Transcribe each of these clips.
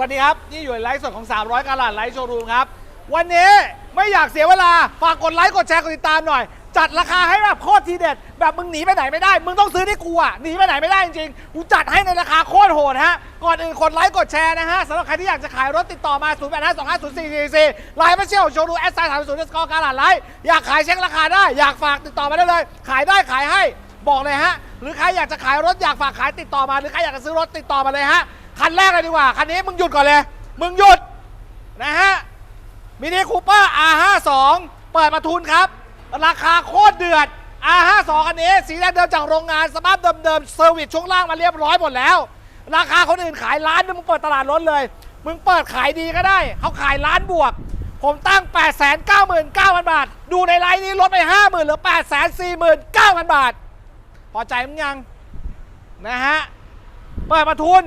สวัสดีครับ นี่อยู่ในไลฟ์สดของ 300กาลาดไลฟ์โชว์รูมครับ วันนี้ไม่อยากเสียเวลา ฝากกดไลค์กดแชร์กดติดตามหน่อย จัดราคาให้แบบโคตรทีเด็ด แบบมึงหนีไปไหนไม่ได้ มึงต้องซื้อที่กูอะหนีไปไหนไม่ได้จริงๆกูจัดให้ในราคาโคตรโหดฮะ ก่อนอื่นกดไลค์กดแชร์นะฮะสำหรับใครที่อยากจะขายรถติดต่อมา 0 8 5 2 5 0 4 4 4ไลน์มาเชี่ยวโชว์รูแอสไซน์ถามศูนย์สกอร์การาดไลฟ์อยากขายเช็คราคาได้อยากฝากติดต่อมาได้เลย ขายได้ขายให้บอกเลยฮะหรือใครอยากจะขายรถอยากฝากขายติดต่อมาหรือใครอยากจะซื้อรถติดต่อมาเลยฮะ คันแรกเลยดีกว่า คันนี้มึงหยุดก่อนเลย มึงหยุด นะฮะมินิคูเปอร์ R52 เปิดมาทุนครับ ราคาโคตรเดือด R52 คันนี้ สีแดงเดิมจากโรงงาน สภาพเดิมๆเซอร์วิสช่วงล่างมาเรียบร้อยหมดแล้ว ราคาคนอื่นขายล้านนึงมึงเปิดตลาดรถเลย มึงเปิดขายดีก็ได้ เขาขายล้านบวก ผมตั้ง 899,000 บาท ดูในไลน์นี้ลดไป 50,000หลือ 849,000 บาท พอใจมึงยัง นะฮะ เปิดมาทุน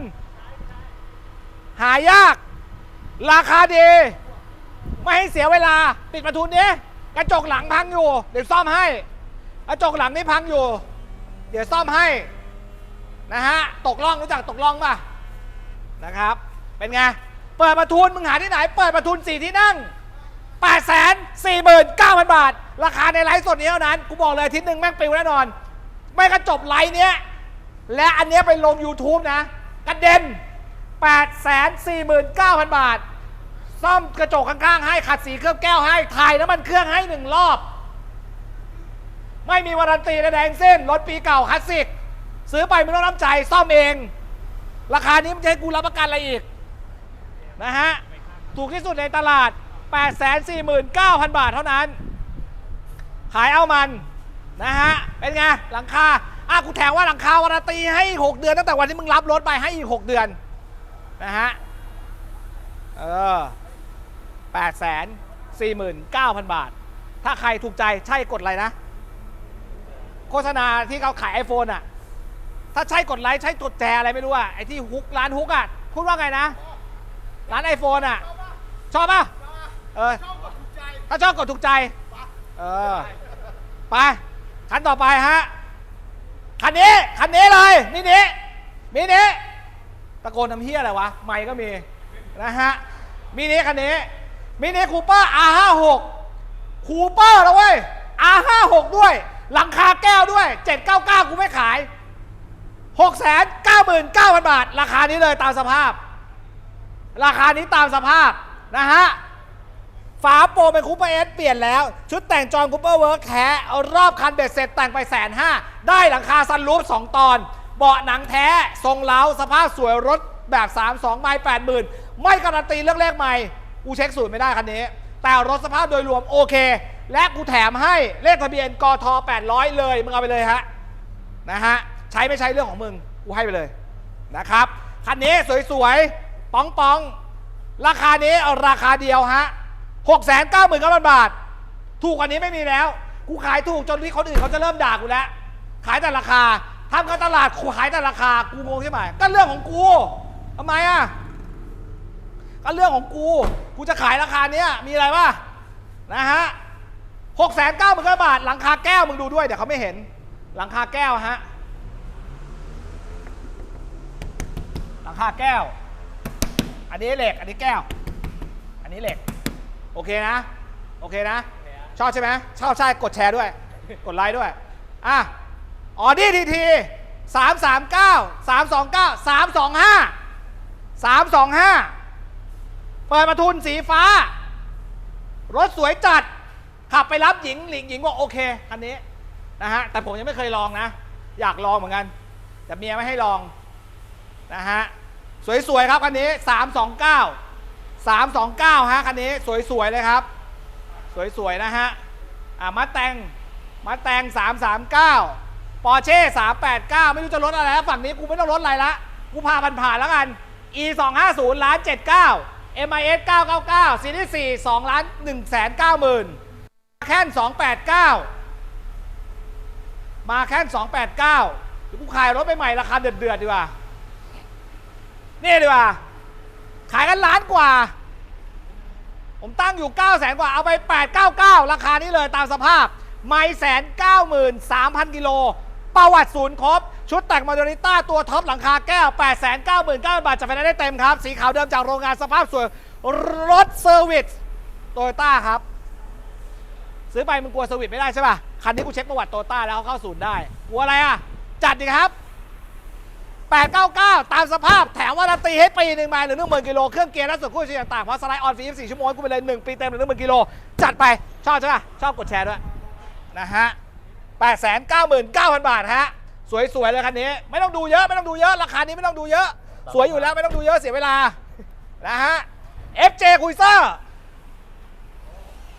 หายาก ราคาดี ไม่ให้เสียเวลา ปิดประทุนนี้กระจกหลังพังอยู่ เดี๋ยวซ่อมให้ กระจกหลังนี่พังอยู่ เดี๋ยวซ่อมให้ นะฮะ ตกล่องรู้จักตกล่องป่ะ นะครับ เป็นไง เปิดประทุนมึงหาที่ไหน เปิดประทุนสี่ที่นั่ง8 4 9 0 0 0 บาท ราคาในไลฟ์สดนี้เท่านั้น กูบอกเลยทิศหนึ่งแม่งปิวแน่นอน ไม่กระจบไลฟ์เนี้ย และอันเนี้ยไปลง YouTube นะ กระเด็น 8 4 9 0 0 0 บาท ซ่อมกระจกข้างๆ ให้ขัดสีเคลือบแก้วให้ ถ่ายน้ำมันเครื่องให้หนึ่งรอบ ไม่มีวารันตีใดๆทั้งสิ้น รถปีเก่าคลาสสิก ซื้อไปไม่ต้องน้ำใจ ซ่อมเอง ราคานี้มันจะให้กูรับประกันอะไรอีก นะฮะ ถูกที่สุดในตลาด 849,000 บาทเท่านั้น ขายเอามัน นะฮะ เป็นไง หลังคาอะกูแถมว่าหลังคาวารันตีให้อีก6เดือนตั้งแต่วันที่มึงรับรถไปให้อีก 6 เดือน นะฮะ เออ8 4 9 0 0 0บาท ถ้าใครถูกใจใช่กดอะไรนะ โฆษณาที่เขาขาย iPhone อะ ถ้าใช่กดไลค์ใช่กดแชร์อะไรไม่รู้อะ ไอที่ฮุกร้านฮุกอะ พูดว่าไงนะ ร้าน iPhone อะ ชอบป่ะ เออ ถ้าชอบกดถูกใจ เออ ไป คันต่อไปฮะ คันนี้ คันนี้เลยมินิมินิ ตะโกนทำเฮียอะไรวะ ไม่ก็มี นะฮะ มินิคันนี้มินิคูเปอร์ R56 คูเปอร์แล้วเว้ย R56 ด้วย หลังคาแก้วด้วย 799 กูไม่ขาย 699,000 บาท ราคานี้เลยตามสภาพ ราคานี้ตามสภาพ นะฮะ ฝาโปรเป็นคูเปอร์เอสเปลี่ยนแล้ว ชุดแต่งจอห์นคูเปอร์เวิร์กแท้เอารอบคันเบ็ดเสร็จแต่งไปแสนห้าได้หลังคาซันรูฟ2ตอน เบาะหนังแท้ทรงเล้าสภาพสวยรถแบบ 3 2 ไม้8 0,000 ไม่การันตีเรื่องเลขใหม่กูเช็คสูตรไม่ได้คันนี้ แต่รถสภาพโดยรวมโอเค และกูแถมให้เลขทะเบียนกท800 เลย มึงเอาไปเลยฮะนะฮะใช้ไม่ใช้เรื่องของมึงกูให้ไปเลยนะครับคันนี้สวยๆป้องๆ ราคานี้ราคาเดียวฮะหกแสนเก้าหมื่นเก้าพันบาท ถูกกว่านี้ไม่มีแล้ว กูขายถูกจนที่คนอื่นเขาจะเริ่มด่ากูแล้ว ขายแต่ราคา ทำการตลาดขายแต่ราคา กูงงใช่ไหมก็เรื่องของกูทำไมอะก็เรื่องของกู กูจะขายราคาเนี้ยมีอะไรวะนะฮะหกแสนเก้าหมื่นบาท หลังคาแก้วมึงดูด้วยเดี๋ยวเขาไม่เห็น หลังคาแก้วฮะ หลังคาแก้ว อันนี้เหล็ก อันนี้แก้ว อันนี้เหล็ก โอเคนะ โอเคนะ ชอบใช่ไหมชอบใช่ กดแชร์ด้วย กดไลค์ด้วย อะ ออดี้ทีทีสามสามเก้าสามสองเก้าสามสองห้าสามสองห้าเปิดประทุนสีฟ้า รถสวยจัด ขับไปรับหญิงหลิงหญิงบอกโอเคคันนี้นะฮะแต่ผมยังไม่เคยลองนะ อยากลองเหมือนกัน แต่เมียไม่ให้ลองนะฮะสวยๆครับคันนี้329 329ฮะคันนี้สวยๆเลยครับ สวยๆนะฮะอ่ามาแตงมาแตง339 ปอร์เช่389 ไม่รู้จะลดอะไรแล้วฝั่งนี้กูไม่ต้องลดอะไรละ กูพาผ่านผ่านแล้วกัน e 250ล้าน79 MIS 999ซีรีส์4 2ล้าน1แสน9หมื่นแค่น289 มาแค่น289เดี๋ยวกูขายรถไปใหม่ราคาเดือดๆดีกว่า นี่ดีกว่า ขายกันล้านกว่า ผมตั้งอยู่9 0 0แสนกว่า เอาไป 899 ราคานี้เลยตามสภาพ ไม่แสนเก้าหมื่นสามพันกิโล ประวัติศูนย์ครบ ชุดแต่งมา o ริต้าตัวท็อปหลังคาแก้ว 8 9 9 0 0 0 บาทจะไปได้เต็มครับ สีขาวเดิมจากโรงงานสภาพสวยรถเซอร์วิสโตโยต้าครับ ซื้อไปมึงกลัวเซอร์วิสไม่ได้ใช่ป่ะ คันนี้กูเช็คประวัติโตโยต้าแล้วเขาเข้าศูนย์ได้ กลัวอะไรอะ จัดดีครับ 899 ตามสภาพแถมวารันตีให้ปีหนึ่งมาหรือหนึ่งหมื่นกิโลเครื่องเกียร์และส่วนคู่ชิ้นต่างๆเพราะสไลด์ออนฟรี24ชั่วโมงกูไปเลย1ปีเต็มหรือหนึ่งหมื่นกิโลจัดไปชอบใช่ป่ะชอบกดแชร์ด้วยนะฮะ 8 9 9 0 0 บาทฮะ สวยๆเลยคันนี้ ไม่ต้องดูเยอะไม่ต้องดูเยอะราคานี้ไม่ต้องดูเยอะ สวยอยู่แล้วไม่ต้องดูเยอะเสียเวลา นะฮะ FJ คุยเซอร์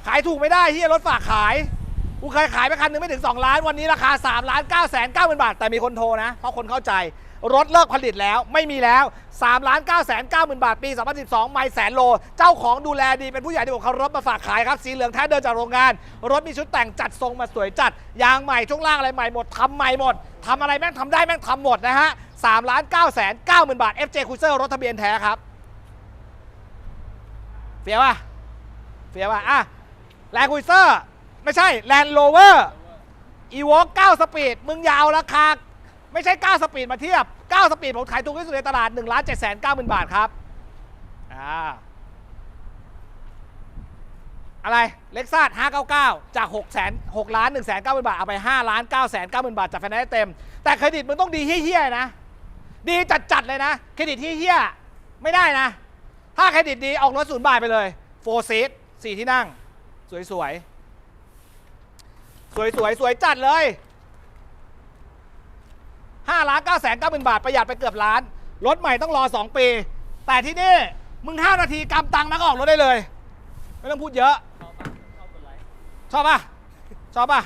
ขายถูกไม่ได้ที่รถฝากขายกูเคยขายไปคันหนึงไม่ถึง 2 ล้าน วันนี้ราคา3ล้าน9แสน9หมื่นบาท แต่มีคนโทรนะ เพราะคนเข้าใจ รถเลิกผลิตแล้วไม่มีแล้ว3ล้าน9แสน9หมื่นบาทปี 2012 ไม่แสนโล เจ้าของดูแลดีเป็นผู้ใหญ่ที่ผมเคารพมาฝากขายครับ สีเหลืองแท้เดินจากโรงงาน รถมีชุดแต่งจัดทรงมาสวยจัด ยางใหม่ช่วงล่างอะไรใหม่หมดทำใหม่หมดทำอะไรแม่งทำได้แม่งทำหมดนะฮะ3ล้าน9แสน9หมื่นบาท FJ Cruiser รถทะเบียนแท้ครับเฟียป่ะเฟียป่ะอะแลนด์คุยเซอร์ไม่ใช่แลนด์โรเวอร์อีวอล9สปีดมึงอยาวราคา ไม่ใช่ 9 สปีดมาเทียบ 9 สปีดผมขายถูกที่สุดในตลาด1ล้าน7 9 0 0 0 0บาทครับอ่าอะไรเล็กซัส599 จาก6แสน6ล้าน1แสน9 0 0 0บาท เอาไป5ล้าน9แสน9 0 0 0บาทจากไฟแนนซ์เต็ม แต่เครดิตมึงต้องดีเฮี้ยๆนะ ดีจัดๆเลยนะ เครดิตที่เฮี้ยๆไม่ได้นะ ถ้าเครดิตดีออกรถศูนย์บาทไปเลยโฟร์ซีทสี่ที่นั่ง สวยสวยสวยสวยๆ สวยจัดเลย ห้าล้านเก้าแสนเก้าหมื่นบาทประหยัดไปเกือบล้าน รถใหม่ต้องรอสองปี แต่ที่นี่มึงห้านาทีกำตังค์มาก็ออกรถได้เลย ไม่ต้องพูดเยอะ ชอบป่ะ ชอบป่ะ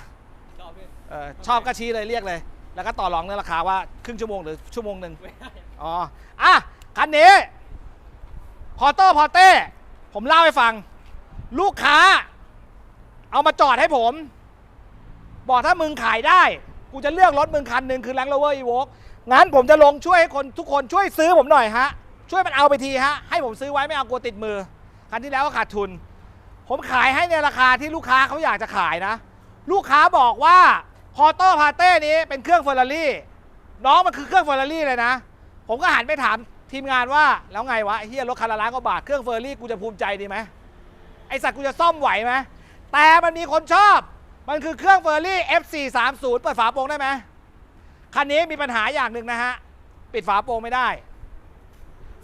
เออชอบก็ชี้เลยเรียกเลย แล้วก็ต่อรองเรื่องราคาว่าครึ่งชั่วโมงหรือชั่วโมงหนึ่งอ๋ออะคันนี้พอเตอร์พอเต้ผมเล่าให้ฟัง ลูกค้า เอามาจอดให้ผม บอกถ้ามึงขายได้ กูจะเลือกรถมึงคันหนึ่งคือ Land Rover Evoque งั้นผมจะลงช่วยให้คนทุกคนช่วยซื้อผมหน่อยฮะ ช่วยมันเอาไปทีฮะ ให้ผมซื้อไว้ไม่เอากลัวติดมือ คันที่แล้วก็ขาดทุน ผมขายให้ในราคาที่ลูกค้าเขาอยากจะขายนะ ลูกค้าบอกว่าพอเตอร์พาเต้นี้เป็นเครื่องเฟอร์รารี่น้องมันคือเครื่องเฟอร์รารี่เลยนะ ผมก็หันไปถามทีมงานว่าแล้วไงวะเฮียรถคันละล้านกว่าบาทเครื่องเฟอร์รารี่กูจะภูมิใจดีไหมไอสัตว์กูจะซ่อมไหวไหมแต่มันมีคนชอบ มันคือเครื่องเฟอร์รี่ F430 เปิดฝาโปร่งได้ไหมคันนี้มีปัญหาอย่างหนึ่งนะฮะ ปิดฝาโปร่งไม่ได้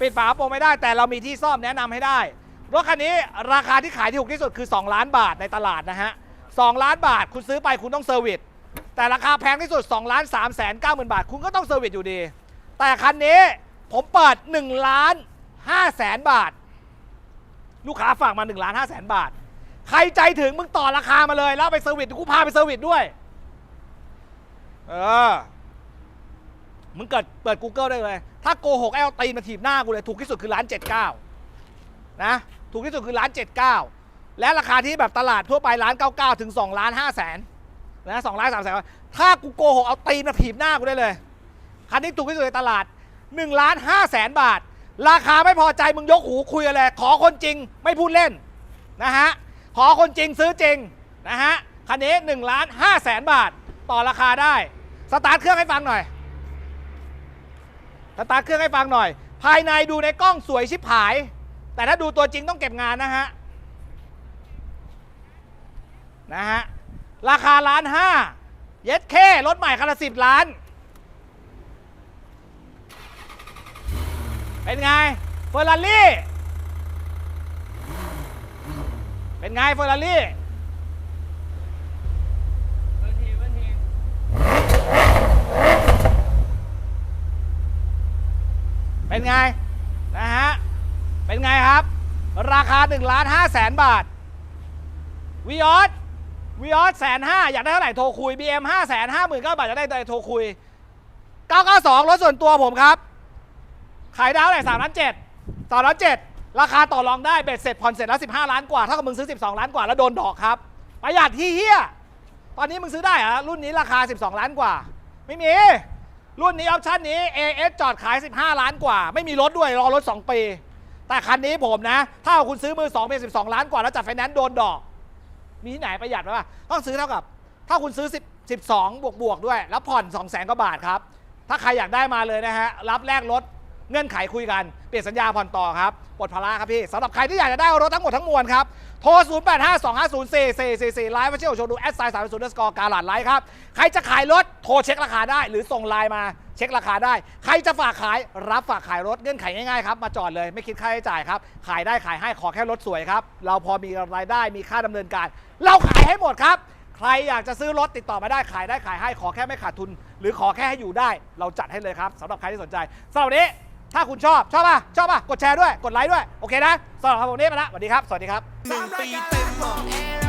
ปิดฝาโปร่งไม่ได้ แต่เรามีที่ซ่อมแนะนำให้ได้ รถคันนี้ราคาที่ขายที่ถูกที่สุดคือ 2 ล้านบาทในตลาดนะฮะ2ล้านบาทคุณซื้อไปคุณต้องเซอร์วิส แต่ราคาแพงที่สุด2ล้าน3แสน9หมื่นบาท คุณก็ต้องเซอร์วิสอยู่ดี แต่คันนี้ผมเปิด1ล้าน5แสนบาท ลูกค้าฝากมา1ล้าน5แสนบาท ใครใจถึงมึงต่อราคามาเลย แล้วไปเซอร์วิสกูพาไปเซอร์วิสด้วย เออ มึงเกิดเปิด Google ได้เลย ถ้าโกหกไอ้เอาตีนมาถีบหน้ากูเลย ถูกที่สุดคือล้านเจ็ดเก้านะ ถูกที่สุดคือล้านเจ็ดเก้าและราคาที่แบบตลาดทั่วไปล้านเก้าเก้าถึงสองล้านห้าแสนนะสองล้านสามแสนถ้ากูโกหกเอาตีนมาถีบหน้ากูได้เลย คันนี้ถูกที่สุดในตลาด1ล้าน5แสนบาท ราคาไม่พอใจมึงยกหูคุยอะไรขอคนจริงไม่พูดเล่นนะฮะ ขอคนจริงซื้อจริงนะฮะคันนี้1ล้าน5แสนบาทต่อราคาได้ สตาร์ทเครื่องให้ฟังหน่อย สตาร์ทเครื่องให้ฟังหน่อย ภายในดูในกล้องสวยชิบหาย แต่ถ้าดูตัวจริงต้องเก็บงานนะฮะ นะฮะ ราคาล้านห้าเย็ดเครถใหม่คันละสิบล้าน เป็นไงเฟอร์รารี่ เป็นไงเฟอร์รารี่เป็นไง นะฮะ เป็นไงครับ ราคา1ล้าน5แสนบาทวีออสวีออสแสนห้าอยากได้เท่าไหร่โทรคุย BM 5 5 0 0 0 0บาทอยากได้เท่าไหร่โทรคุย 992รถส่วนตัวผมครับ ขายดาวเท่าไหร่3ล้าน7 3ล้าน7 ราคาต่อรองได้เบ็ดเสร็จผ่อนเสร็จแล้ว 15 ล้านกว่าเท่ากับมึงซื้อ 12 ล้านกว่าแล้วโดนดอกครับ ประหยัดที่เฮียตอนนี้มึงซื้อได้เหรอะรุ่นนี้ราคา 12 ล้านกว่า ไม่มี รุ่นนี้ออปชั่นนี้ AS จอดขาย 15 ล้านกว่า ไม่มีรถด้วยรอรถ 2 ปี แต่คันนี้ผมนะ ถ้าคุณซื้อมือ2เป็น12 ล้านกว่าแล้วจัดไฟแนนซ์โดนดอก มีที่ไหนประหยัดไหมวะต้องซื้อเท่ากับ ถ้าคุณซื้อ10 12บวกบวกด้วย แล้วผ่อน2 0 0 0 0 0กว่าบาทครับถ้าใครอยากได้มาเลยนะฮะรับแลกรถ เงื่อนไขคุยกัน เปลี่ยนสัญญาผ่อนต่อครับปลดภาระครับพี่สำหรับใครที่อยากจะได้รถทั้งหมดทั้งมวลครับ โทร 0 8 5 2 5 0 4 4 4 4ไลฟ์มาเชี่ยวชมดูแอดไซน์สามศูนย์สกอร์การหลาดไลฟ์ครับ ใครจะขายรถโทรเช็คราคาได้ หรือส่งไลน์มาเช็คราคาได้ ใครจะฝากขายรับฝากขายรถเงื่อนไขง่ายๆครับมาจอดเลยไม่คิดค่าใช้จ่ายครับขายได้ขายให้ขอแค่รถสวยครับเราพอมีรายได้มีค่าดำเนินการ เราขายให้หมดครับใครอยากจะซื้อรถติดต่อมาได้ขายได้ขายให้ขอแค่ไม่ขาดทุน หรือขอแค่ให้อยู่ได้ เราจัดให้เลยครับสำหรับใครที่สนใจสำหรับวันนี้ ถ้าคุณชอบชอบป่ะชอบป่ะกดแชร์ด้วยกดไลค์ด้วยโอเคนะสำหรับวันนี้ไปละสวัสดีครับสวัสดีครับ หนึ่งปีเต็มของ